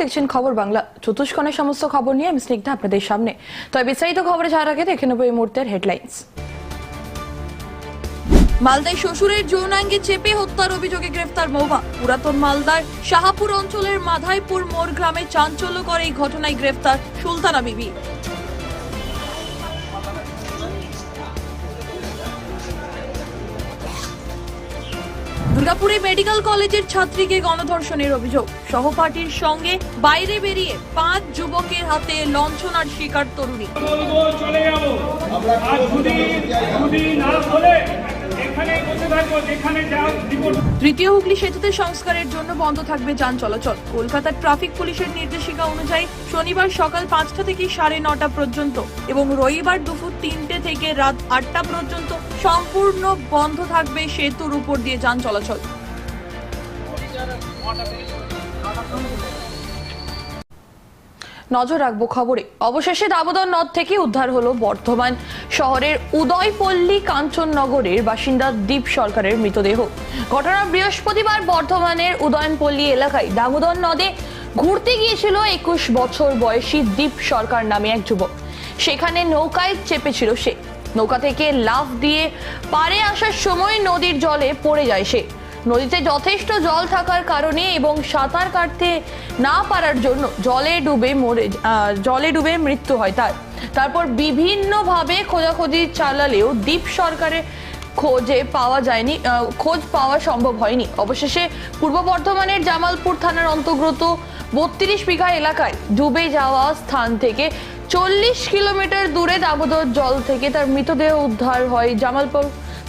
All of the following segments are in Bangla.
দেখছেন খবর বাংলা। চতুষ্কোণের সমস্ত খবর নিয়ে আমি স্নিগ্ধা আপনাদের সামনে। তবে বিস্তারিত খবরে যাওয়ার আগে দেখে নেব এই মুহূর্তের হেডলাইন্স মালদায় শ্বশুরের যৌনাঙ্গে চেপে হত্যার অভিযোগে গ্রেফতার মৌমা পুরাতন মালদার শাহাপুর অঞ্চলের মাধাইপুর মোড় গ্রামে চাঞ্চল্যকর এই ঘটনায় গ্রেফতার সুলতানা বিবি। দুর্গাপুরে মেডিকেল কলেজের ছাত্রীকে গণধর্ষণের অভিযোগ। সহপাঠীর সঙ্গে বাইরে বেরিয়ে পাঁচ যুবকের হাতে লঞ্ছনার শিকার তরুণী। তৃতীয় হুগলি সেতুতে সংস্কারের জন্য বন্ধ থাকবে যান চলাচল। কলকাতার ট্রাফিক পুলিশের নির্দেশিকা অনুযায়ী শনিবার সকাল পাঁচটা থেকে সাড়ে নটা পর্যন্ত এবং রবিবার দুপুর তিনটে থেকে রাত আটটা পর্যন্ত সম্পূর্ণ বন্ধ থাকবে সেতুর উপর দিয়ে যান চলাচল। নজর রাখব খবরে। অবশেষে দামোদর নদ থেকে উদ্ধার হলো বর্ধমান শহরের উদয়পল্লী কাঞ্চননগরের বাসিন্দা দ্বীপ সরকারের মৃতদেহ। ঘটনা বৃহস্পতিবার বর্ধমানের উদয়নপল্লী এলাকায়। দামোদর নদে ঘুরতে গিয়েছিল একুশ বছর বয়সী দ্বীপ সরকার নামে এক যুবক। সেখানে নৌকায় চেপেছিল সে। নৌকা থেকে লাফ দিয়ে পারে আসার সময় নদীর জলে পড়ে যায় সে। নদীতে যথেষ্ট জল থাকার কারণে এবং সাঁতার কাটতে না পারার জন্য জলে ডুবে মরে জলে ডুবে মৃত্যু হয় তার। তারপর বিভিন্নভাবে খোঁজাখোঁজি চালালেও দ্বীপ সরকারের খোঁজে পাওয়া যায়নি খোঁজ পাওয়া সম্ভব হয়নি। অবশেষে পূর্ব বর্ধমানের জামালপুর থানার অন্তর্গত বত্রিশ বিঘা এলাকায় ডুবে যাওয়া স্থান থেকে চল্লিশ কিলোমিটার দূরে দামোদর জল থেকে তার মৃতদেহ উদ্ধার হয় জামালপুর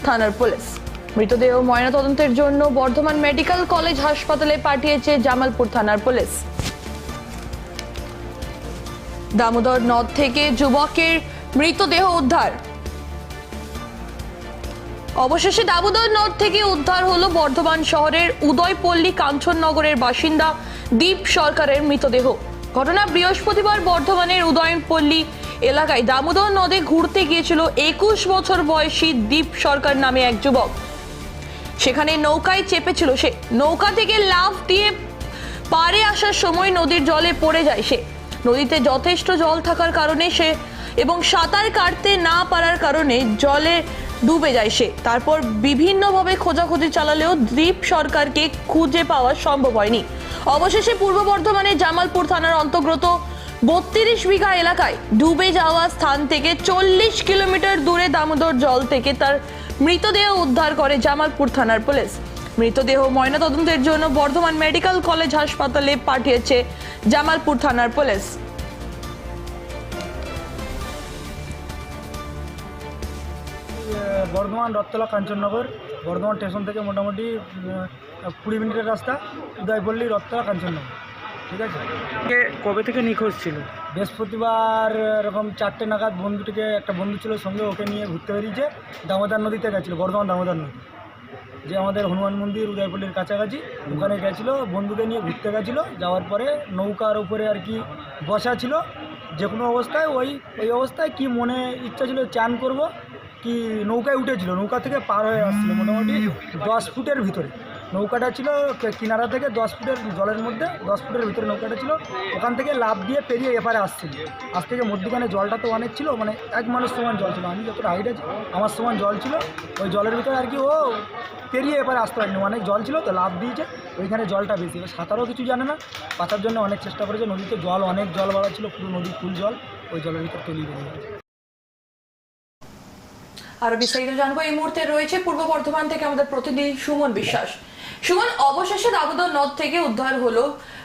থানার পুলিশ। মৃতদেহ ময়নাতদন্তের জন্য বর্ধমান মেডিকেল কলেজ হাসপাতালে পাঠিয়েছে জামালপুর থানার পুলিশ। দামোদর নদ থেকে যুবকের মৃতদেহ উদ্ধার। অবশেষে দামোদর নদ থেকে উদ্ধার হলো বর্ধমান শহরের উদয়পল্লী কাঞ্চননগরের বাসিন্দা দীপ সরকারের মৃতদেহ। ঘটনা বৃহস্পতিবার বর্ধমানের উদয়নপল্লী এলাকায়। দামোদর নদে ঘুরতে গিয়েছিল একুশ বছর বয়সী দীপ সরকার নামে এক যুবক। সেখানে নৌকায় চেপেছিল সে। নৌকা থেকে লাফ দিয়ে পারে আসার সময় নদীর জলে পড়ে যায় সে। নদীতে যথেষ্ট জল থাকার কারণে সে এবং সাঁতার কাটতে না পারার কারণে জলে ডুবে যায় সে। তারপর বিভিন্নভাবে খোঁজাখুঁজি চালালেও দ্বীপ সরকারকে খুঁজে পাওয়া সম্ভব হয়নি। অবশেষে পূর্ব বর্ধমানের জামালপুর থানার অন্তর্গত বত্রিশ বিঘা এলাকায় ডুবে যাওয়া স্থান থেকে চল্লিশ কিলোমিটার দূরে দামোদর জল থেকে তার মৃতদেহ উদ্ধার করে জামালপুর থানার পুলিশ। মৃতদেহ ময়নাতদন্তের জন্য বর্ধমান মেডিকেল কলেজ হাসপাতালে পাঠিয়েছে জামালপুর থানার পুলিশ। বর্ধমান রথতলা কাঞ্চননগর বর্ধমান স্টেশন থেকে মোটামুটি কুড়ি মিনিটের রাস্তা উদয়পল্লী রথতলা কাঞ্চননগর। ঠিক আছে? কবে থেকে নিখোঁজ ছিল? বৃহস্পতিবার এরকম চারটে নাগাদ বন্ধুটিকে একটা বন্ধু ছিল সঙ্গে ওকে নিয়ে ঘুরতে বেরিয়েছে দামোদর নদীতে গেছিল বর্ধমান দামোদর নদী। যে আমাদের হনুমান মন্দির উদয়পল্লির কাছাকাছি ওখানে গেছিল বন্ধুকে নিয়ে ঘুরতে গেছিল যাওয়ার পরে নৌকার উপরে আর কি বসা ছিল যে কোনো অবস্থায় ওই ওই অবস্থায় কি মনে ইচ্ছা ছিল চান করব কি নৌকায় উঠেছিল? নৌকা থেকে পার হয়ে আসছিল মোটামুটি দশ ফুটের ভিতরে। নৌকাটা ছিল কিনারা থেকে দশ ফুটের জলের মধ্যে দশ ফুটের ভিতরে নৌকাটা ছিল। ওখান থেকে লাভ দিয়ে পেরিয়ে এপারে আসছিল। আজ থেকে মধ্যখানে জলটা তো অনেক ছিল মানে এক মানুষ সমান জল ছিল। আমি যতটা হাইট আছি আমার সমান জল ছিল। ওই জলের ভিতরে আর কি ও পেরিয়ে এপারে আসতে পারেনি। অনেক জল ছিল তো লাভ দিয়েছে। ওইখানে জলটা বেশি। সাঁতারও কিছু জানে না। বাঁচার জন্য অনেক চেষ্টা করেছে। নদীতে জল অনেক জল বাড়া ছিল পুরো নদী ফুল জল। ওই জলের ভিতর তলিয়ে বেরিয়ে আর বিস্তারিত জানব। এই মুহূর্তে রয়েছে পূর্ব বর্ধমান থেকে আমাদের প্রতিনিধি সুমন বিশ্বাস। সুমন, অবশেষে দামোদর নদ থেকে উদ্ধার হলো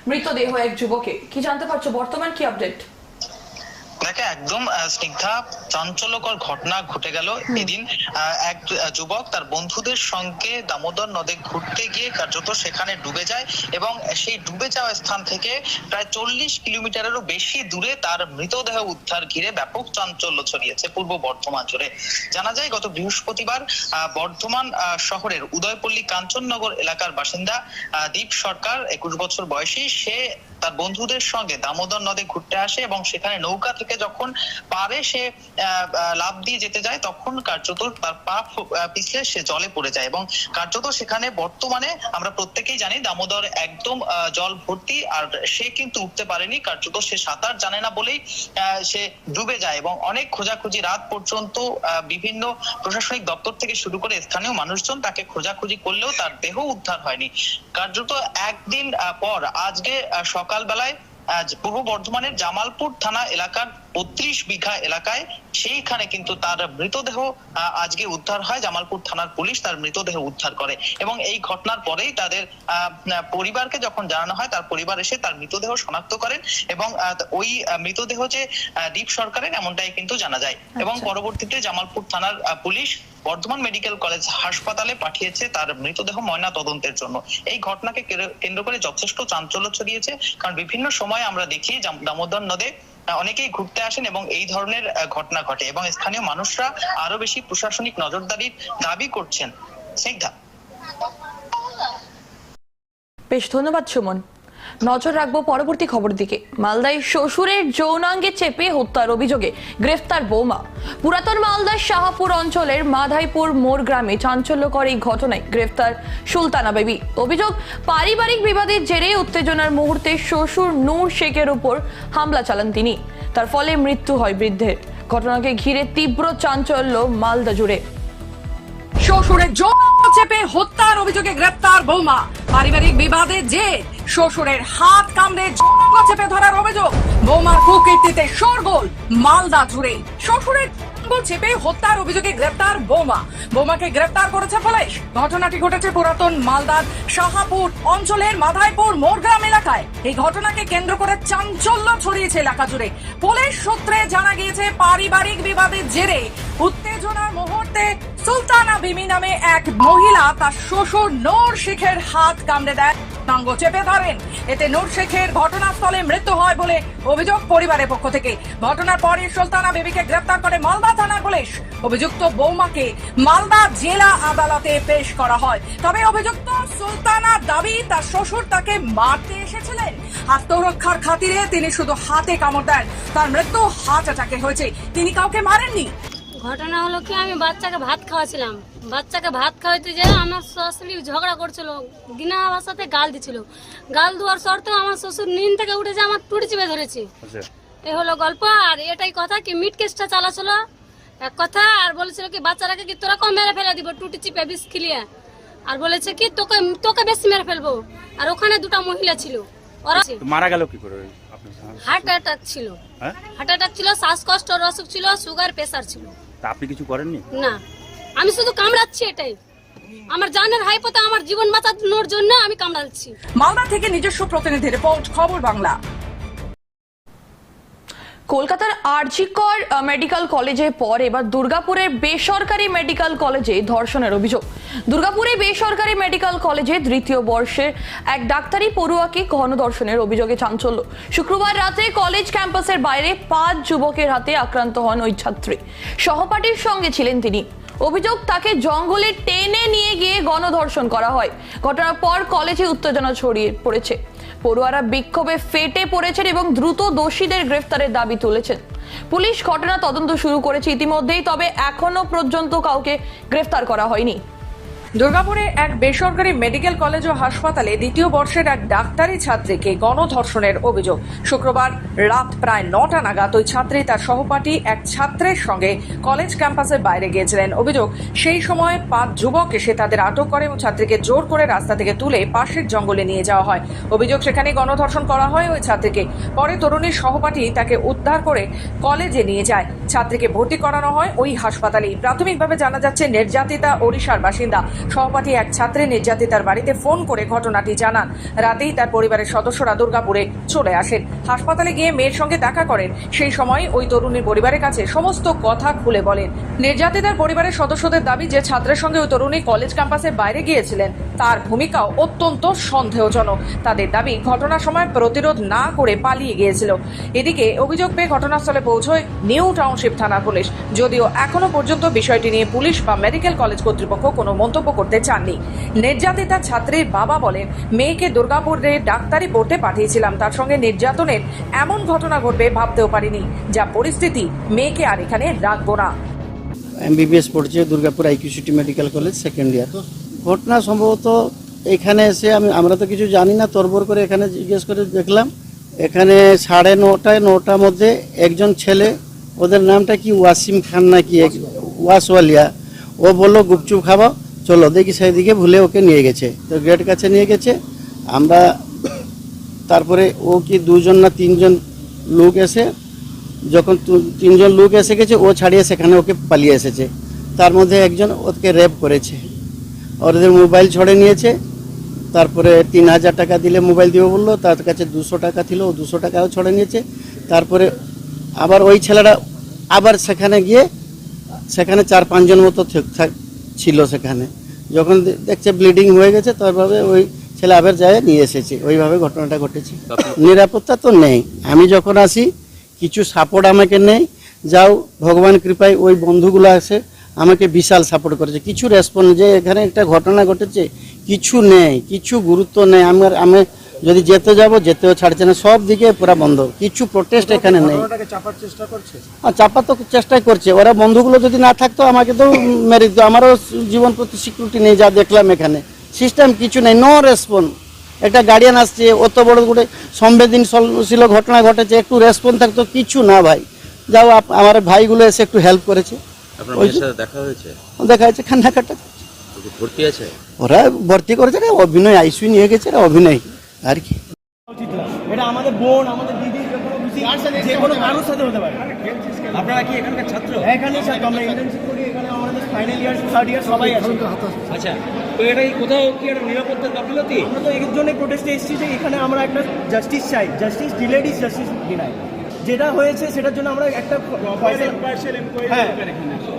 মৃতদেহ এক যুবকে। কি জানতে পারছ? বর্তমান কি আপডেট দেখে একদম স্নিগ্ধা চাঞ্চল্যকর ঘটনা ঘটে গেল এদিন এক যুবক তার বন্ধুদের সঙ্গে দামোদর নদে ঘুরতে গিয়ে কার্যত সেখানে ডুবে যায় এবং সেই ডুবে যাওয়া স্থান থেকে প্রায় চল্লিশ কিলোমিটারেরও বেশি দূরে তার মৃতদেহ উদ্ধার ঘিরে ব্যাপক চাঞ্চল্য ছড়িয়েছে পূর্ব বর্ধমান জুড়ে। জানা যায় গত বৃহস্পতিবার বর্ধমান আহ, শহরের উদয়পল্লী কাঞ্চননগর এলাকার বাসিন্দা দীপ সরকার একুশ বছর বয়সী সে তার বন্ধুদের সঙ্গে দামোদর নদে ঘুরতে আসে এবং সেখানে নৌকা থেকে যখন পারে সে আহ, দিয়ে যেতে যায় তখন কার্যত তার পা পিছলে সে জলে পড়ে যায় এবং কার্যত সেখানে বর্তমানে আমরা প্রত্যেকেই জানি দামোদর একদম জল ভর্তি আর সে কিন্তু উঠতে পারেনি। কার্যত সে সাঁতার জানে না বলেই সে ডুবে যায় এবং অনেক খোঁজাখুঁজি রাত পর্যন্ত বিভিন্ন প্রশাসনিক দপ্তর থেকে শুরু করে স্থানীয় মানুষজন তাকে খোঁজাখুঁজি করলেও তার দেহ উদ্ধার হয়নি। কার্যত একদিন পর আজকে আহ, সকালবেলায় আজ পূর্ব বর্ধমানের জামালপুর থানা এলাকার বত্রিশ বিঘা এলাকায় সেইখানে কিন্তু তার মৃতদেহ আজকে উদ্ধার হয়। জামালপুর থানার পুলিশ তার মৃতদেহ উদ্ধার করে এবং এই ঘটনার পরেই তাদের পরিবারকে যখন জানানো হয় তার পরিবার এসে তার মৃতদেহ শনাক্ত করেন এবং ওই মৃতদেহ যে দ্বীপ সরকারের এমনটাই কিন্তু জানা যায়। এবং আচ্ছা। পরবর্তীতে জামালপুর থানার পুলিশ বর্ধমান মেডিকেল কলেজ হাসপাতালে পাঠিয়েছে তার মৃতদেহ ময়না তদন্তের জন্য। এই ঘটনাকে কেন্দ্র করে যথেষ্ট চাঞ্চল্য ছড়িয়েছে কারণ বিভিন্ন সময় আমরা দেখি দামোদর নদে অনেকেই ঘুরতে আসেন এবং এই ধরনের ঘটনা ঘটে এবং স্থানীয় মানুষরা আরও বেশি প্রশাসনিক নজরদারির দাবি করছেন। বেশ, ধন্যবাদ সুমন। নজর রাখব পরবর্তী খবর দিকে। মালদায় শ্বশুরের যৌনাঙ্গে চেপে হত্যার অভিযোগে গ্রেফতার বৌমা। পুরাতন মালদার শাহাপুর অঞ্চলের মাধাইপুর মোড় গ্রামে চাঞ্চল্যকর এই ঘটনায় গ্রেফতার সুলতানা বেবি। অভিযোগ, পারিবারিক বিবাদের জেরে উত্তেজনার মুহূর্তে শ্বশুর নূর শেখের উপর হামলা চালান তিনি। তার ফলে মৃত্যু হয় বৃদ্ধের। ঘটনাকে ঘিরে তীব্র চাঞ্চল্য মালদা জুড়ে। শ্বশুরের জোর চেপে হত্যার অভিযোগে গ্রেপ্তার বৌমা। পারিবারিক বিবাদে যে শ্বশুরের হাত কামড়ে জঙ্গ চেপে ধরার অভিযোগ। বৌমার কুকীর্তিতে শোরগোল। মালদা জুড়ে শ্বশুরের জঙ্গল চেপে হত্যার অভিযোগে গ্রেপ্তার বৌমা। বৌমাকে গ্রেপ্তার করেছে পুলিশ। ঘটনাটি ঘটেছে পুরাতন মালদার শাহাপুর অঞ্চলের মাধাইপুর মোরগ্রাম এলাকায়। এই ঘটনাকে কেন্দ্র করে চাঞ্চল্য ছড়িয়েছে এলাকা জুড়ে। পুলিশ সূত্রে জানা গিয়েছে, পারিবারিক বিবাদের জেরে উত্তেজনার মুহূর্তে সুলতানা বিমি নামে এক মহিলা তার শ্বশুর নূর শেখের হাত কামড়ে দেয়। অঙ্গ চেপে ধরেন। এতে নূর শেখের ঘটনাস্থলে মৃত্যু হয় বলে অভিযোগ পরিবারের পক্ষ থেকে। ঘটনার পরে সুলতানা বেবিকে গ্রেপ্তার করে মালদা থানার পুলিশ। অভিযুক্ত বৌমাকে মালদা জেলা আদালতে পেশ করা হয়। তবে অভিযুক্ত সুলতানা দাবি, তার শ্বশুর তাকে মারতে এসেছিলেন। আত্মরক্ষার খাতিরে তিনি শুধু হাতে কামড় দেন। তার মৃত্যু হার্ট অ্যাটাকে হয়েছে। তিনি কাউকে মারেননি। ঘটনা হলো কি আমি বাচ্চাকে ভাত খাওয়াছিলাম। বাচ্চাকে ভাত খাওয়াইতে যে আমার শাশুড়ি ঝগড়া করছিল দিনা ভাষাতে গাল দিছিল। গাল দেওয়ার সত্ত্বেও আমার শ্বশুর নিন থেকে উঠে যে আমার টুটি চিপে ধরেছে। এ হলো গল্প আর এটাই কথা কি মিট কেসটা চালাছিল। এক কথা আর বলেছিল কি বাচ্চাটাকে কি তোরা কম মেরে ফেলে দিব টুটি চিপে বিষ খিলিয়ে? আর বলেছে কি তোকে তোকে বেশি মেরে ফেলব। আর ওখানে দুটো মহিলা ছিল। ওরা মারা গেল কি করে? হার্ট অ্যাটাক ছিল। হ্যাঁ? হার্ট অ্যাটাক ছিল শ্বাসকষ্ট অসুখ ছিল সুগার প্রেসার ছিল। তা আপনি কিছু করেননি? না। আমি শুধু কামড়াচ্ছি এটাই। আমার জানের হাইপোতে আমার জীবন বাঁচানোর জন্য আমি কামড়াচ্ছি। মালদা থেকে নিজস্ব প্রতিনিধি রিপোর্ট খবর বাংলা। কলকাতার আরজিকর মেডিকেল কলেজে পর এবার দুর্গাপুরের বেসরকারি মেডিকেল কলেজে ধর্ষণের অভিযোগ। দুর্গাপুরে বেসরকারি মেডিকেল কলেজে তৃতীয় বর্ষের এক ডাক্তারি পড়ুয়াকে গণধর্ষণের অভিযোগে চাঞ্চল্য। শুক্রবার রাতে কলেজ ক্যাম্পাসের বাইরে পাঁচ যুবকের হাতে আক্রান্ত হন ওই ছাত্রী। সহপাঠীর সঙ্গে ছিলেন তিনি। অভিযোগ, তাকে জঙ্গলে টেনে নিয়ে গিয়ে গণধর্ষণ করা হয়। ঘটনার পর কলেজে উত্তেজনা ছড়িয়ে পড়েছে। পড়ুয়ারা বিক্ষোভে ফেটে পড়েছেন এবং দ্রুত দোষীদের গ্রেফতারের দাবি তুলেছেন। পুলিশ ঘটনা তদন্ত শুরু করেছে ইতিমধ্যেই, তবে এখনও পর্যন্ত কাউকে গ্রেফতার করা হয়নি। দুর্গাপুরে এক বেসরকারি মেডিকেল কলেজ ও হাসপাতালে দ্বিতীয় বর্ষের এক ডাক্তারি ছাত্রীকে গণধর্ষণের অভিযোগ। শুক্রবার রাত প্রায় নটা নাগাদ ওই ছাত্রী তার সহপাঠী এক ছাত্রের সঙ্গে কলেজ ক্যাম্পাসের বাইরে গিয়েছিলেন। অভিযোগ, সেই সময় পাঁচ যুবক এসে তাদের আটক করে এবং ছাত্রীকে জোর করে রাস্তা থেকে তুলে পাশের জঙ্গলে নিয়ে যাওয়া হয়। অভিযোগ, সেখানে গণধর্ষণ করা হয় ওই ছাত্রীকে। পরে তরুণীর সহপাঠী তাকে উদ্ধার করে কলেজে নিয়ে যায়। ছাত্রীকে ভর্তি করানো হয় ওই হাসপাতালেই। প্রাথমিকভাবে জানা যাচ্ছে, নির্যাতিতা ওড়িশার বাসিন্দা। সহপাঠী এক ছাত্রী নির্যাতিতার বাড়িতে ফোন করে ঘটনাটি জানান। রাতেই তার পরিবারের সদস্যরা দুর্গাপুরে চলে আসেন। হাসপাতালে গিয়ে মেয়ের সঙ্গে দেখা করেন। সেই সময় ওই তরুণীর পরিবারের কাছে সমস্ত কথা খুলে বলেন। নির্যাতিতার পরিবারের সদস্যদের দাবি যে ছাত্রের সঙ্গে ওই তরুণী কলেজ ক্যাম্পাসের বাইরে গিয়েছিলেন, তার ভূমিকাও অত্যন্ত সন্দেহজনক। তাদের দাবি ঘটনার সময় প্রতিরোধ না করে পালিয়ে গিয়েছিল। এদিকে অভিযোগ পেয়ে ঘটনাস্থলে পৌঁছয় নিউ টাউনশিপ থানা পুলিশ। যদিও এখনও পর্যন্ত বিষয়টি নিয়ে পুলিশ বা মেডিকেল কলেজ কর্তৃপক্ষ কোনো মন্তব্য করতে চাননি। নির্যাতিতা ছাত্রীর বাবা বলেন, মেয়েকে দুর্গাপুরে ডাক্তারি পড়তে পাঠিয়েছিলাম। তার সঙ্গে নির্যাতনের এমন ঘটনা ঘটবে ভাবতেও পারিনি। যা পরিস্থিতি, মেয়েকে আর এখানে রাখব না। এমবিবিএস পড়ছে Durgapur IQ City medical college second year ঘটনা সম্ভবত এখানে এসে আমি, আমরা তো কিছু জানি না, তরবর করে এখানে জিজ্ঞেস করে দেখলাম। এখানে সাড়ে নটায়, নটার মধ্যে একজন ছেলে, ওদের নামটা কি, ওয়াসিম খান না কি ওয়াসওয়ালিয়া, ও বলল, গুপচুপ খাব। চলো, দেখি সেদিকে ভুলে ওকে নিয়ে গেছে। তো গেট কাছে নিয়ে গেছে। আমরা তারপরে ও কি দুজন না তিনজন লোক এসে, যখন তিনজন লোক এসে গেছে, ও ছাড়িয়ে সেখানে ওকে পালিয়ে এসেছে। তার মধ্যে একজন ওকে রেপ করেছে। ওদের মোবাইল ছড়ে নিয়েছে। তারপরে তিন হাজার টাকা দিলে মোবাইল দিব বলল, তার কাছে দুশো টাকা ছিল, ও দুশো টাকাও ছড়ে নিয়েছে। তারপরে আবার ওই ছেলেরা আবার সেখানে গিয়ে, সেখানে চার পাঁচজন মতো ছিল সেখানে। যখন দেখছে ব্লিডিং হয়ে গেছে তারপরে ওই ছেলে আবার যায় নিয়ে এসেছে। ওইভাবে ঘটনাটা ঘটেছে। নিরাপত্তা তো নেই। আমি যখন আসি কিছু সাপোর্ট আমাকে নেই। যাও ভগবান কৃপায় ওই বন্ধুগুলো আছে আমাকে বিশাল সাপোর্ট করেছে। কিছু রেসপন্স যে এখানে একটা ঘটনা ঘটেছে কিছু নেই কিছু গুরুত্ব নেই। আমার আমি যদি যেতে যাব যেতেও ছাড়ছে না সব দিকে পুরা বন্ধ। কিছু প্রোটেস্ট এখানে নেই। চাপার চেষ্টা করছে? চাপা তো চেষ্টাই করছে। ওরা বন্ধুগুলো যদি না থাকতো আমাকে তো মেরে দিত। আমারও জীবন প্রতি সিকিউরিটি নেই যা দেখলাম এখানে। সিস্টেম কিছু নেই নো রেসপন্স একটা গার্ডিয়ান আসছে অত বড় করে সংবেদনশীল ঘটনা ঘটেছে একটু রেসপন্স থাকতো কিছু না ভাই। যাও আপ- আমার ভাইগুলো এসে একটু হেল্প করেছে। দেখা হয়েছে? দেখা যাচ্ছে কান্নাকাটা। ভর্তি আছে? ওরা ভর্তি করেছে রে অভিনয় আইসিউ নিয়ে গেছে রে অভিনয়। আর কি? এটা আমাদের বোন আমাদের দিদি যে কোনো খুশি কারোর সাথে হতে পারে। আপনারা কি এখানকার ছাত্র? এখানে ছাত্র আমরা ইন্টার্নশিপ করি এখানে আমাদের ফাইনাল ইয়ার থার্ড ইয়ার সবাই আছে। আচ্ছা তো এটা কোথাও কি একটা নিরাপত্তার গাফিলতি? আমরা তো এর জন্য প্রোটেস্টে এসেছি যে এখানে আমরা একটা জাস্টিস চাই। Justice delayed is justice denied যেটা হয়েছে সেটার জন্য আমরা একটা হ্যাঁ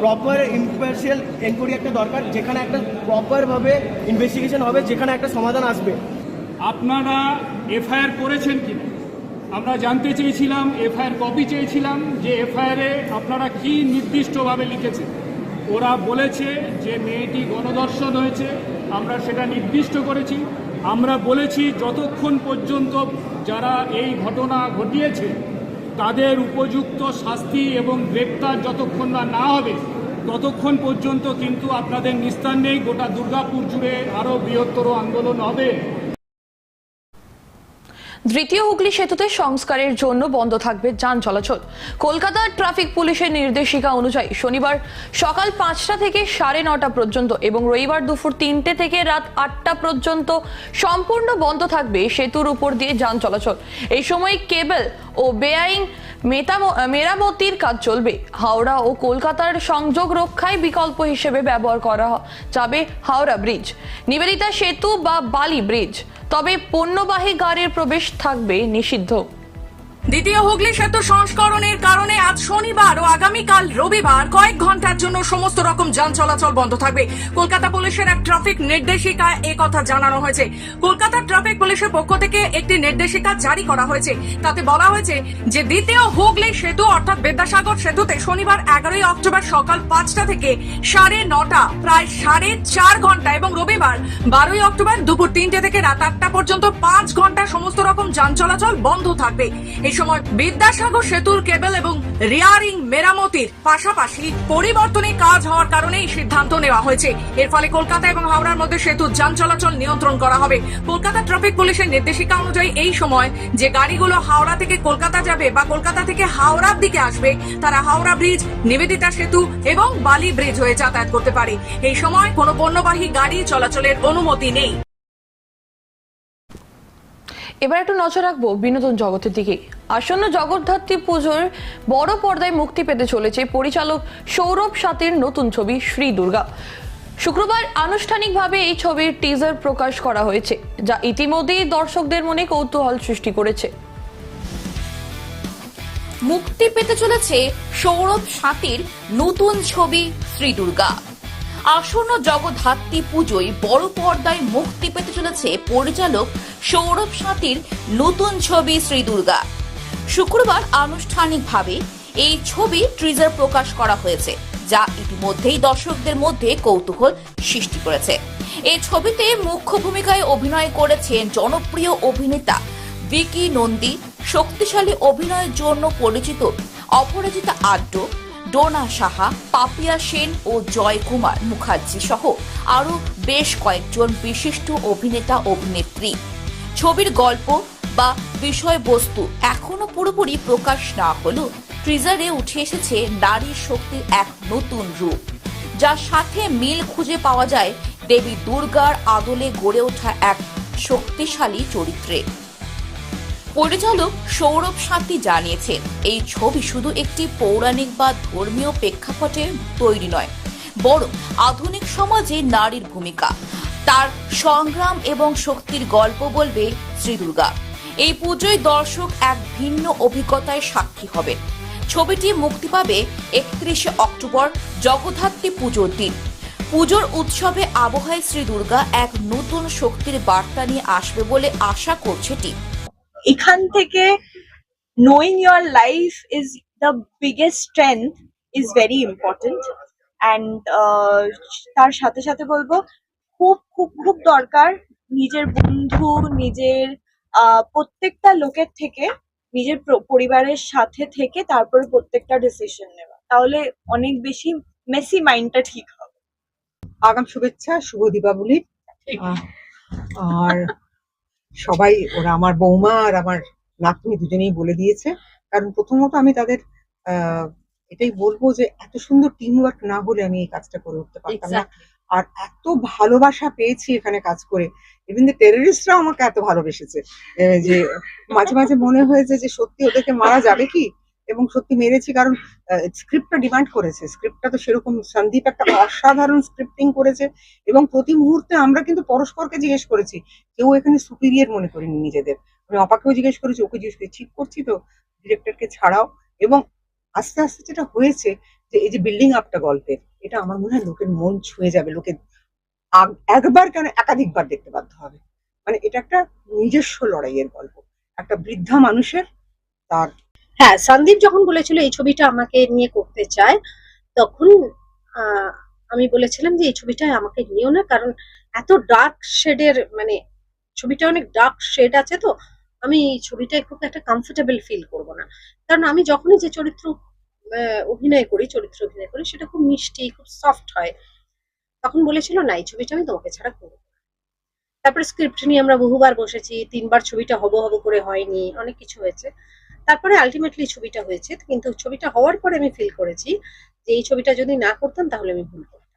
প্রপার ইম্পার্শিয়াল এনকোয়ারি একটা দরকার যেখানে একটা প্রপারভাবে ইনভেস্টিগেশন হবে যেখানে একটা সমাধান আসবে। আপনারা এফআইআর করেছেন কিনা? আমরা জানতে চেয়েছিলাম, এফআইআর কপি চেয়েছিলাম যে এফআইআরে আপনারা কি নির্দিষ্টভাবে লিখেছেন। ওরা বলেছে যে মেয়েটি গণদর্শন হয়েছে, আমরা সেটা নির্দিষ্ট করেছি। আমরা বলেছি যতক্ষণ পর্যন্ত যারা এই ঘটনা ঘটিয়েছে, তাদের উপযুক্ত শাস্তি এবং গ্রেপ্তার যতক্ষণ না না হবে, ততক্ষণ পর্যন্ত কিন্তু আপনাদের নিস্তার নেই। গোটা দুর্গাপুর জুড়ে আরও বৃহত্তর আন্দোলন হবে। দ্বিতীয় হুগলি সেতুতে সংস্কারের জন্য বন্ধ থাকবে যান চলাচল। কলকাতার ট্রাফিক পুলিশের নির্দেশিকা অনুযায়ী শনিবার সকাল পাঁচটা থেকে সাড়ে নটা পর্যন্ত এবং রবিবার দুপুর তিনটে থেকে রাত আটটা পর্যন্ত সম্পূর্ণ বন্ধ থাকবে সেতুর উপর দিয়ে যান চলাচল। এই সময় কেবল ও বেআইন মেরামতির কাজ চলবে। হাওড়া ও কলকাতার সংযোগ রক্ষায় বিকল্প হিসেবে ব্যবহার করা যাবে হাওড়া ব্রিজ। নিবেদিতা সেতু বা বালি ব্রিজ। তবে পণ্যবাহী গাড়ির প্রবেশ থাকবে নিষিদ্ধ। দ্বিতীয় হুগলি সেতু সংস্করণের কারণে আজ শনিবার ও আগামীকাল রবিবার কয়েক ঘণ্টার জন্য সমস্ত রকম যান চলাচল বন্ধ থাকবে। কলকাতা পুলিশের এক ট্রাফিক নির্দেশিকায় এ কথা জানানো হয়েছে। কলকাতা ট্রাফিক পুলিশের পক্ষ থেকে একটি নির্দেশিকা জারি করা হয়েছে। তাতে বলা হয়েছে যে দ্বিতীয় হুগলি সেতু অর্থাৎ বিদ্যাসাগর সেতুতে শনিবার এগারোই অক্টোবর সকাল পাঁচটা থেকে সাড়ে নটা, প্রায় সাড়ে চার ঘণ্টা এবং রবিবার বারোই অক্টোবর দুপুর তিনটে থেকে রাত আটটা পর্যন্ত পাঁচ ঘণ্টা সমস্ত রকম যান চলাচল বন্ধ থাকবে। সময় বিদ্যাসাগর সেতুর কেবল এবং রিয়ারিং মেরামতির পাশাপাশি পরিবর্তনে কাজ হওয়ার কারণে এই সিদ্ধান্ত নেওয়া হয়েছে। এর ফলে কলকাতা এবং হাওড়ার মধ্যে সেতুর যান চলাচল নিয়ন্ত্রণ করা হবে। কলকাতা ট্রাফিক পুলিশের নির্দেশিকা অনুযায়ী এই সময় যে গাড়িগুলো হাওড়া থেকে কলকাতা যাবে বা কলকাতা থেকে হাওড়ার দিকে আসবে, তারা হাওড়া ব্রিজ, নিবেদিতা সেতু এবং বালি ব্রিজ হয়ে যাতায়াত করতে পারে। এই সময় কোনো পণ্যবাহী গাড়ি চলাচলের অনুমতি নেই। এবার একটু নজর রাখব বিনোদন জগতের দিকে। আসন্ন জগদ্ধাত্রী পুজোর বড় পর্দায় মুক্তি পেতে চলেছে পরিচালক সৌরভ সাথীর নতুন ছবি শ্রী দুর্গা। শুক্রবার আনুষ্ঠানিকভাবে এই ছবির টিজার প্রকাশ করা হয়েছে, যা ইতিমধ্যেই দর্শকদের মনে কৌতূহল সৃষ্টি করেছে। মুক্তি পেতে চলেছে সৌরভ সাঁতির নতুন ছবি শ্রী দুর্গা। আসন্ন জগদ্ধাত্রী পুজোয় বড় পর্দায় মুক্তি পেতে চলেছে পরিচালক সৌরভ সাঁতির নতুন ছবি শ্রী দুর্গা। শুক্রবার আনুষ্ঠানিকভাবে এই ছবি ট্রিজার প্রকাশ করা হয়েছে, যা ইতিমধ্যেই দর্শকদের মধ্যে কৌতূহল সৃষ্টি করেছে। এই ছবিতে মুখ্য ভূমিকায় অভিনয় করেছেন জনপ্রিয় অভিনেতা ভিকি নন্দী, শক্তিশালী অভিনয়ের জন্য পরিচিত অপরাজিতা আড্ড ডোনা সাহা, পাপিয়া সেন ও জয় কুমার মুখার্জি সহ আরও বেশ কয়েকজন বিশিষ্ট অভিনেতা অভিনেত্রী। ছবির গল্প বা বিষয়বস্তু এখনও পুরোপুরি প্রকাশ না হলেও ট্রিজারে উঠে এসেছে নারী শক্তির এক নতুন রূপ, যার সাথে মিল খুঁজে পাওয়া যায় দেবী দুর্গার আদলে গড়ে ওঠা এক শক্তিশালী চরিত্রে। পরিচালক সৌরভ শান্তি জানিয়েছেন এই ছবি শুধু একটি পৌরাণিক বা ধর্মীয় প্রেক্ষাপটে তৈরি নয়, বরং আধুনিক সমাজে নারীর ভূমিকা। তার সংগ্রাম এবং শক্তির গল্প বলবে শ্রী দুর্গা। এই পুজোয় দর্শক এক ভিন্ন অভিজ্ঞতায় সাক্ষী হবে ছবিটি মুক্তি পাবে একত্রিশে অক্টোবর জগদ্ধাত্রী পুজোর দিন। পুজোর উৎসবে আবহায় শ্রী দুর্গা এক নতুন শক্তির বার্তা নিয়ে আসবে বলে আশা করছে টিম। এখান থেকে knowing your life is the biggest strength is very important and তার সাথে সাথে বলব খুব খুব খুব দরকার নিজের বন্ধু নিজের প্রত্যেকটা লোকের থেকে নিজের পরিবারের সাথে থেকে তারপরে প্রত্যেকটা ডিসিশন নেওয়া। তাহলে অনেক বেশি মেসি মাইন্ডটা ঠিক হবে। আগাম শুভেচ্ছা শুভ দীপাবলি। আর সবাই ওরা আমার বৌমা আর আমার নাতনি দুজনেই বলে দিয়েছে। কারণ প্রথমত আমি তাদের আহ, এটাই বলব যে এত সুন্দর টিম ওয়ার্ক না হলে আমি এই কাজটা করে উঠতে পারতাম না। আর এত ভালোবাসা পেয়েছি এখানে কাজ করে। ইভেন যে টেররিস্টরাও আমাকে এত ভালোবেসেছে। যে মাঝে মাঝে মনে হয়েছে যে সত্যি ওদেরকে মারা যাবে কি? এবং সত্যি মেরেছি কারণ স্ক্রিপ্টটা ডিমান্ড করেছে। স্ক্রিপ্টটা তো সেরকম, সন্দীপ একটা অসাধারণ স্ক্রিপ্টিং করেছে এবং প্রতি মুহূর্তে আমরা কিন্তু পরস্পরকে জিজ্ঞেস করেছি, কেউ এখানে সুপিরিয়র মনে করিনি নিজেদের। আমি অপাকেও জিজ্ঞেস করেছি, ওকে জিজ্ঞেস করেছি, ঠিক করছি তো? ডিরেক্টরকে ছাড়াও? এবং আস্তে আস্তে যেটা হয়েছে যে, এই যে বিল্ডিং আপটা গল্পের এটা আমার মনে হয় লোকের মন ছুঁয়ে যাবে, লোকে একবার কেন একাধিকবার দেখতে বাধ্য হবে। মানে এটা একটা নিজস্ব লড়াইয়ের গল্প। একটা বৃদ্ধা মানুষের তার হ্যাঁ সন্দীপ যখন বলেছিল এই ছবিটা আমাকে নিয়ে করতে চায়, তখন আমি বলেছিলাম যে এই ছবিটা আমাকে নিও না, কারণ এত ডার্ক শেডের মানে ছবিটা অনেক ডার্ক শেড আছে তো, আমি এই ছবিটায় খুব একটা কমফোর্টেবল ফিল করব না। কারণ আমি যখনই যে চরিত্র অভিনয় করি, চরিত্র অভিনয় করি, সেটা খুব মিষ্টি, খুব সফট হয়। তখন বলেছিল, না, এই ছবিটা আমি তোমাকে ছাড়া করব তারপরে স্ক্রিপ্ট নিয়ে আমরা বহুবার বসেছি, তিনবার ছবিটা হব হব করে হয়নি, অনেক কিছু হয়েছে। তারপরে আলটিমেটলি ছবিটা হয়েছে কিন্তু ছবিটা হওয়ার পরে আমি ফিল করেছি যে এই ছবিটা যদি না করতাম তাহলে আমি ভুল করতাম।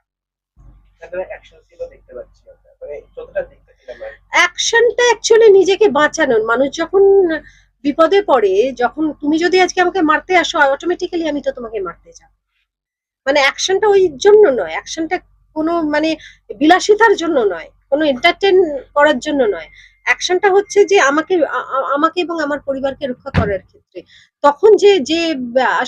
অ্যাকশনটা অ্যাকচুয়ালি নিজেকে বাঁচানোর মানুষ যখন বিপদে পড়ে যখন তুমি যদি আজকে আমাকে মারতে আসো অটোমেটিক্যালি আমি তো তোমাকে মারতে যাব। মানে অ্যাকশনটা ওই জন্য নয় অ্যাকশনটা কোনো মানে বিলাসিতার জন্য নয় কোনো এন্টারটেন করার জন্য নয়। অ্যাকশনটা হচ্ছে যে আমাকে আমাকে এবং আমার পরিবারকে রক্ষা করার ক্ষেত্রে। তখন যে যে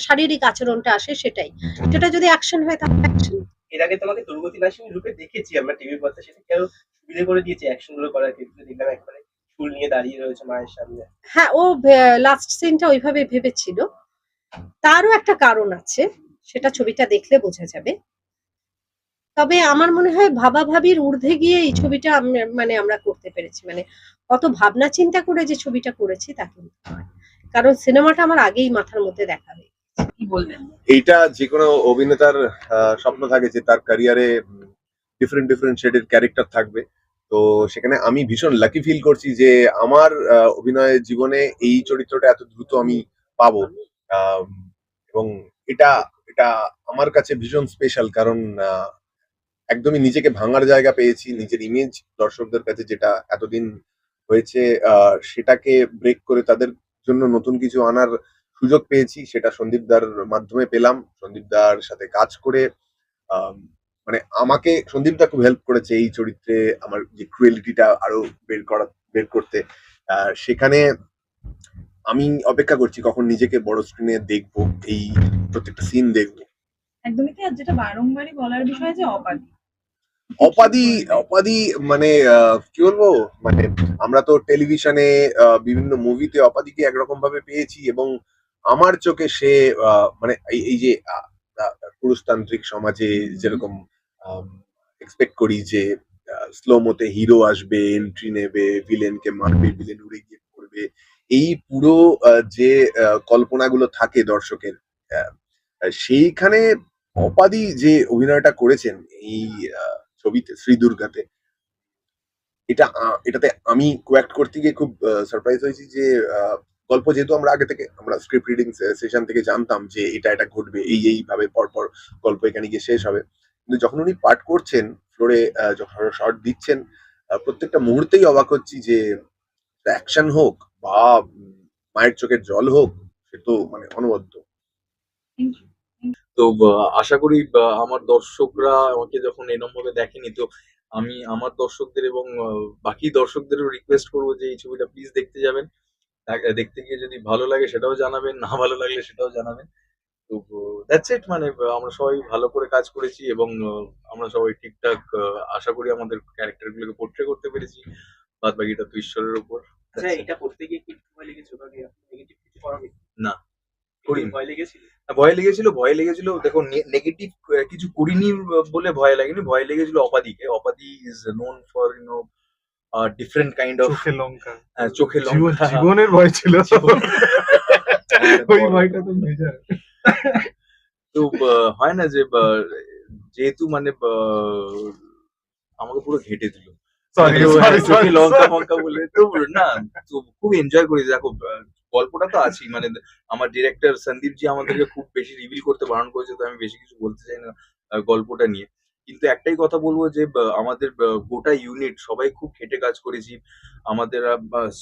শারীরিক আচরণটা আসে সেটাই। সেটা যদি অ্যাকশন হয় তাহলে অ্যাকশন এর আগে তোমাকে দুর্গতি নাসিনী রূপে দেখেছি আমরা টিভির পর্দা সেটা কেউ সুবিধে করে দিয়েছে অ্যাকশনগুলো করার ক্ষেত্রে। দেখলাম একবারে ফুল নিয়ে দাঁড়িয়ে রয়েছে মায়ের সামনে। হ্যাঁ ও লাস্ট সিনটা ওইভাবে ভেবেছিল। তারও একটা কারণ আছে সেটা ছবিটা দেখলে বোঝা যাবে। তবে আমার মনে হয় ভাবা ভাবির ঊর্ধ্বে গিয়ে এই ছবিটা মানে আমরা করতে পেরেছি। মানে কত ভাবনা চিন্তা করে যে ছবিটা করেছি তা কিন্তু নয়। কারণ সিনেমাটা আমার আগেই মাথার মধ্যে দেখা হয়ে কি বলবেন? এইটা যে কোনো অভিনেতার আহ, স্বপ্ন থাকে যে তার ক্যারিয়ারে ডিফারেন্ট ডিফারেন্ট শেডের ক্যারেক্টার থাকবে। তো সেখানে আমি ভীষণ লাকি ফিল করছি যে আমার আহ, অভিনয় জীবনে এই চরিত্রটা এত দ্রুত আমি পাবো। এবং এটা এটা আমার কাছে ভীষণ স্পেশাল কারণ আহ, একদমই নিজেকে ভাঙার জায়গা পেয়েছি, নিজের ইমেজ দর্শকদের কাছে যেটা এতদিন হয়েছে সেটাকে ব্রেক করে তাদের জন্য নতুন কিছু আনার সুযোগ পেয়েছি, সেটা সন্দীপদার মাধ্যমে পেলাম। সন্দীপদার সাথে কাজ করে মানে আমাকে সন্দীপদা খুব হেল্প করেছে এই চরিত্রে আমার যে ক্রুয়েলিটিটা আরও বের করা, বের করতে। সেখানে আমি অপেক্ষা করছি কখন নিজেকে বড় স্ক্রিনে দেখব, এই প্রত্যেকটা সিন দেখব। একদমই আর যেটা বারংবারই বলার বিষয় যে অবাধ। অপাদি অপাদি মানে কি বলব? মানে আমরা তো টেলিভিশনে বিভিন্ন মুভিতে অপাদিকে একরকম ভাবে পেয়েছি এবং আমার চোখে সে মানে এই- যে পুরুষতান্ত্রিক সমাজে যেরকম এক্সপেক্ট করি যে স্লো মতে হিরো আসবে এন্ট্রি নেবে ভিলেনকে মারবে ভিলেন উড়ে গিয়ে পড়বে, এই পুরো যে কল্পনাগুলো থাকে দর্শকের সেইখানে অপাদি যে অভিনয়টা করেছেন, এই ছবিতে শ্রী দুর্গাতে এটা এটাতে আমি কোয়াক্ট করতে গিয়ে খুব সারপ্রাইজ হয়েছি যে গল্প যেহেতু আমরা আগে থেকে, আমরা স্ক্রিপ্ট রিডিং সেশন থেকে জানতাম যে এটা এটা ঘটবে, এই এইভাবে পরপর গল্প এখানে গিয়ে শেষ হবে। কিন্তু যখন উনি পাঠ করছেন ফ্লোরে যখন শর্ট দিচ্ছেন প্রত্যেকটা মুহূর্তেই অবাক হচ্ছি যে অ্যাকশন হোক বা মায়ের চোখের জল হোক, সে তো মানে অনবদ্য। তো আশা করি আমার দর্শকরা আমাকে যখন এরম ভাবে দেখেনি তো আমি আমার দর্শকদের এবং বাকি দর্শকদেরও রিকোয়েস্ট করব যে এই ছবিটা প্লিজ দেখতে যাবেন। দেখতে গিয়ে যদি ভালো লাগে সেটাও জানাবেন না ভালো লাগলে সেটাও জানাবেন। তো দ্যাটস ইট মানে আমরা সবাই ভালো করে কাজ করেছি এবং আমরা সবাই ঠিকঠাক আশা করি আমাদের ক্যারেক্টার গুলোকে পোর্ট্রে করতে পেরেছি। বাদ বাকিটা তো ঈশ্বরের উপর। আচ্ছা এটা করতে গিয়ে কি ভয় লেগেছে? না। করিনি ভয় লেগেছিল? ভয় লেগেছিল ভয় লেগেছিল দেখো নেগেটিভ কিছু করিনি বলে ভয় লাগেনি ভয় লেগেছিল অপাদিকে। অপাদি is known for you know different kind of চোখে লঙ্কা। চোখে লঙ্কা। জীবনের ভয় ছিল। ওই ভয়টা তো মেজার তো হয় না যে যেহেতু মানে আহ, আমাকে পুরো ঘেটে দিল। হ্যাঁ, চোখে লঙ্কা ফঙ্কা বলে তো না তো খুব এনজয় করেছি। দেখো গল্পটা তো আছেই। মানে আমার ডিরেক্টর সন্দীপ জি আমাদেরকে খুব বেশি রিভিল করতে বারণ করেছে, তো আমি বেশি কিছু বলতে চাই না গল্পটা নিয়ে। কিন্তু একটাই কথা বলব যে আমাদের গোটা ইউনিট সবাই খুব খেটে কাজ করেছি। আমাদের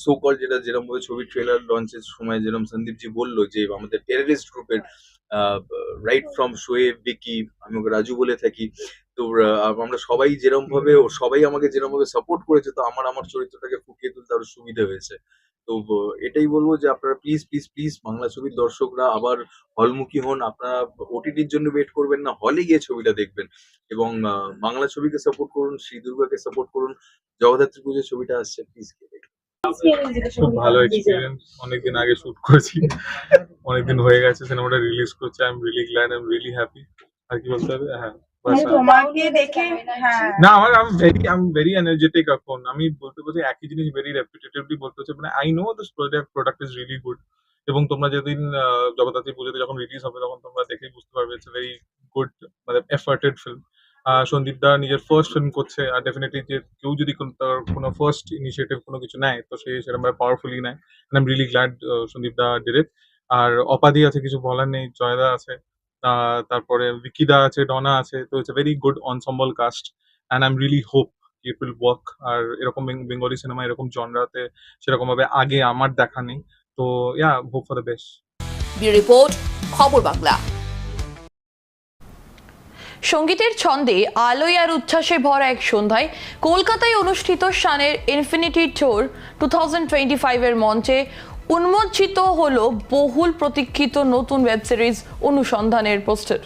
সো কল যেটা যেরকম ভাবে ছবি ট্রেলার লঞ্চের সময় যেরকম সন্দীপ জি বলল যে, আমাদের টেররিস্ট গ্রুপের রাইট ফ্রম শোয়েব বিকি আমি ওকে রাজু বলে থাকি। তো আমরা সবাই যেরকম ভাবে সবাই আমাকে যেরকম ভাবে সাপোর্ট করেছে, তো আমার আমার চরিত্রটাকে ফুটিয়ে তুলতে আরও সুবিধা হয়েছে। তো এটাই বলব যে আপনারা প্লিজ প্লিজ প্লিজ বাংলা ছবির দর্শকরা আবার হলমুখী হন। আপনারা ওটিটির জন্য ওয়েট করবেন না হলে গিয়ে ছবিটা দেখবেন। এবং বাংলা ছবিকে সাপোর্ট করুন শ্রী দুর্গাকে সাপোর্ট করুন। জগদ্ধাত্রী পুজোর ছবিটা আসছে প্লিজ খুব ভালো এক্সপিরিয়েন্স অনেকদিন আগে শুট করেছি। অনেকদিন হয়ে গেছে সিনেমাটা রিলিজ করছে। I am really glad I am really happy আর কি বলতে হবে? হ্যাঁ। তোমাকে দেখে হ্যাঁ। না আমার আমি ভেরি আই ভেরি এনার্জেটিক এখন। আমি বলতে বলতে একই জিনিস ভেরি রেপিটেটিভলি বলতে হচ্ছে মানে I know this product product is really good এবং তোমরা যেদিন আহ, জগদ্ধাত্রী পুজোতে যখন রিলিজ হবে তখন তোমরা দেখেই বুঝতে পারবে ইটস ভেরি গুড মানে এফার্টেড ফিল্ম সন্দীপ দা নিজের ফার্স্ট ফিল্ম করছে আর ডেফিনেটলি যে কেউ যদি কোন- তার কোনো ফার্স্ট ইনিশিয়েটিভ কোনো কিছু নেয় তো সে সেরকম পাওয়ারফুলি নেয়। I am really glad Sandeep da did it আর অপাদি আছে কিছু বলার নেই জয়দা আছে। তারপরে বিকিদা আছে ডনা আছে, তো it's very good ensemble cast and I am really hope it will work আর এরকম বেঙ্গলি সিনেমা এরকম জনরাতে সেরকম ভাবে আগে আমার দেখা নেই। তো yeah hope for the best report, খবর বাংলা। সঙ্গীতের ছন্দে আলোয় আর উচ্ছ্বাসে ভরা এক সন্ধ্যায় কলকাতায় অনুষ্ঠিত শানের ইনফিনিটি টোর টু থাউজেন্ড টোয়েন্টি ফাইভের মঞ্চে উন্মোচিত হল বহুল প্রতীক্ষিত নতুন ওয়েব সিরিজ অনুসন্ধানের পোস্টার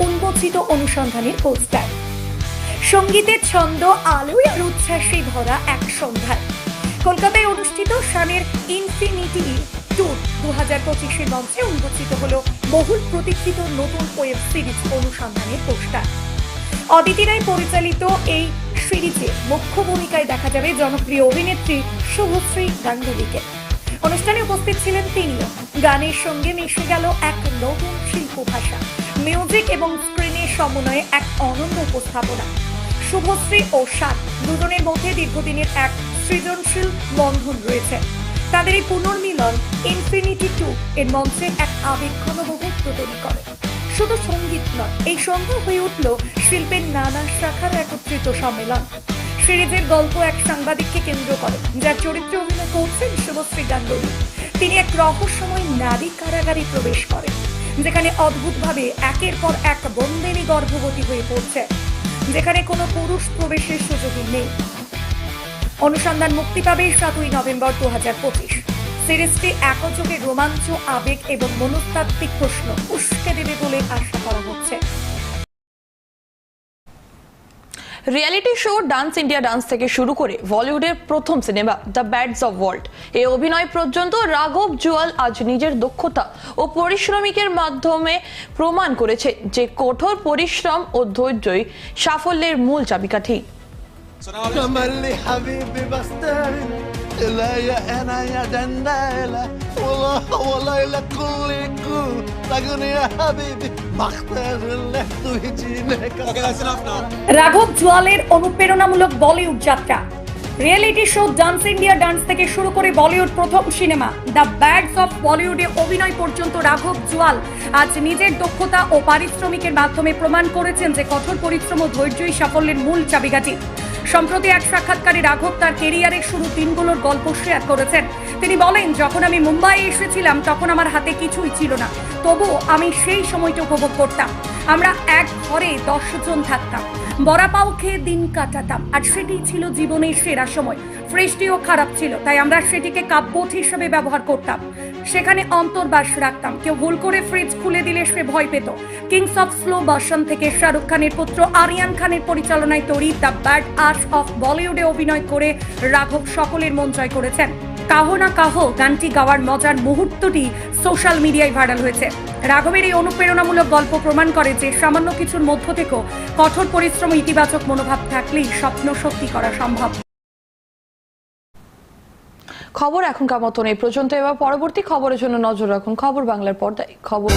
উন্মোচিত অনুসন্ধানের পোস্টার সঙ্গীতের ছন্দ, আলোয় আর উচ্ছ্বাসে ভরা এক সন্ধ্যায়। কলকাতায় অনুষ্ঠিত স্বামীর ইনফিনিটি ট্যুর দু হাজার পঁচিশের মঞ্চে উন্মোচিত হল বহুল প্রতীক্ষিত নতুন ওয়েব সিরিজ অনুসন্ধানের পোস্টার অদিতি রায় পরিচালিত এই সিরিজে মুখ্য ভূমিকায় দেখা যাবে জনপ্রিয় অভিনেত্রী শুভশ্রী গাঙ্গুলিকে। অনুষ্ঠানে উপস্থিত ছিলেন তিনিও। গানের সঙ্গে মিশে গেল এক নতুন শিল্প ভাষা মিউজিক এবং স্ক্রিনের সমন্বয়ে এক অনন্য উপস্থাপনা। শুভশ্রী ও সাত দুজনের মধ্যে দীর্ঘদিনের এক সৃজনশীল বন্ধন রয়েছে। তাদের এই পুনর্মিলন ইনফিনিটি টু এর মঞ্চে এক আবেগঘন মুহূর্ত তৈরি করে। শুধু সংগীত নয়, এই সন্ধ্যা হয়ে উঠল শিল্পের নানা শাখার একত্রিত সম্মেলন। সিরিজের গল্প এক সাংবাদিককে কেন্দ্র করে, যার চরিত্রে অভিনয় করছেন শুভশ্রী গাঙ্গুলি। তিনি এক রহস্যময় নারী কারাগারে প্রবেশ করেন, যেখানে অদ্ভুতভাবে একের পর এক বন্দেরী গর্ভবতী হয়ে পড়ছে, যেখানে কোনো পুরুষ প্রবেশের সুযোগই নেই। অনুসন্ধান মুক্তি পাবে সাতই নভেম্বর দু হাজার পঁচিশ। সিরিজটি একযোগে রোমাঞ্চ আবেগ এবং মনস্তাত্ত্বিক প্রশ্ন উস্কে দেবে বলে আশা করা হচ্ছে। Reality show dance India dance থেকে শুরু করে বলিউডের প্রথম cinema the bads of world এ অভিনয় পর্যন্ত রাঘব জুয়াল আজ নিজের দক্ষতা ও পরিশ্রমিকের মাধ্যমে প্রমাণ করেছে যে কঠোর পরিশ্রম ও ধৈর্যই সাফল্যের মূল চাবিকাঠি। تملي حبيبي بستاهل لا يا انا يا جندالة والله والله لكل يكون لكن يا حبيبي بختار اللي تجينك রাঘব জুয়ালের অনুপ্রেরণামূলক বলিউড যাত্রা reality show dance India dance থেকে শুরু করে বলিউড প্রথম সিনেমা দ্য ব্যাডস অফ বলিউডে অভিনয় পর্যন্ত রাঘব জুয়াল আজ নিজের দক্ষতা ও পারিশ্রমিকের মাধ্যমে প্রমাণ করেছেন যে কঠোর পরিশ্রম ও ধৈর্যই সাফল্যের মূল চাবিকাঠি সম্প্রতি এক সাক্ষাৎকারে রাঘব তার কেরিয়ারের শুরু দিনগুলোর গল্প শেয়ার করেছেন। তিনি বলেন, যখন আমি মুম্বাই এসেছিলাম, তখন আমার হাতে কিছুই ছিল না। তবু আমি সেই সময়টা উপভোগ করতাম। আমরা এক ঘরে দশ জন থাকতাম। বড়া পাও খেয়ে দিন কাটাতাম। আর সেটি ছিল জীবনের সেরা সময়। ফ্রেশটিও খারাপ ছিল, তাই আমরা সেটিকে কাব্যঠ হিসেবে ব্যবহার করতাম। সেখানে অন্তর্বাস রাখতাম। কেউ ভুল করে ফ্রিজ খুলে দিলে সে ভয় পেত। কিংস অফ স্লো বাসন থেকে শাহরুখ খানের পুত্র আরিয়ান খানের পরিচালনায় তৈরি দ্য ব্যাড আর্ট অফ বলিউডে অভিনয় করে রাঘব সকলের মন জয় করেছেন। কাহো না কাহো গানটি গাওয়ার মজার মুহূর্তটি সোশ্যাল মিডিয়ায় ভাইরাল হয়েছে। রাঘবের এই অনুপ্রেরণামূলক গল্প প্রমাণ করে যে সামান্য কিছুর মধ্য থেকেও কঠোর পরিশ্রম ইতিবাচক মনোভাব থাকলেই স্বপ্ন সত্যি করা সম্ভব। খবর এখনকার মতন এই পর্যন্ত। এবার পরবর্তী খবরের জন্য নজর রাখুন খবর বাংলার পর্দায়। খবর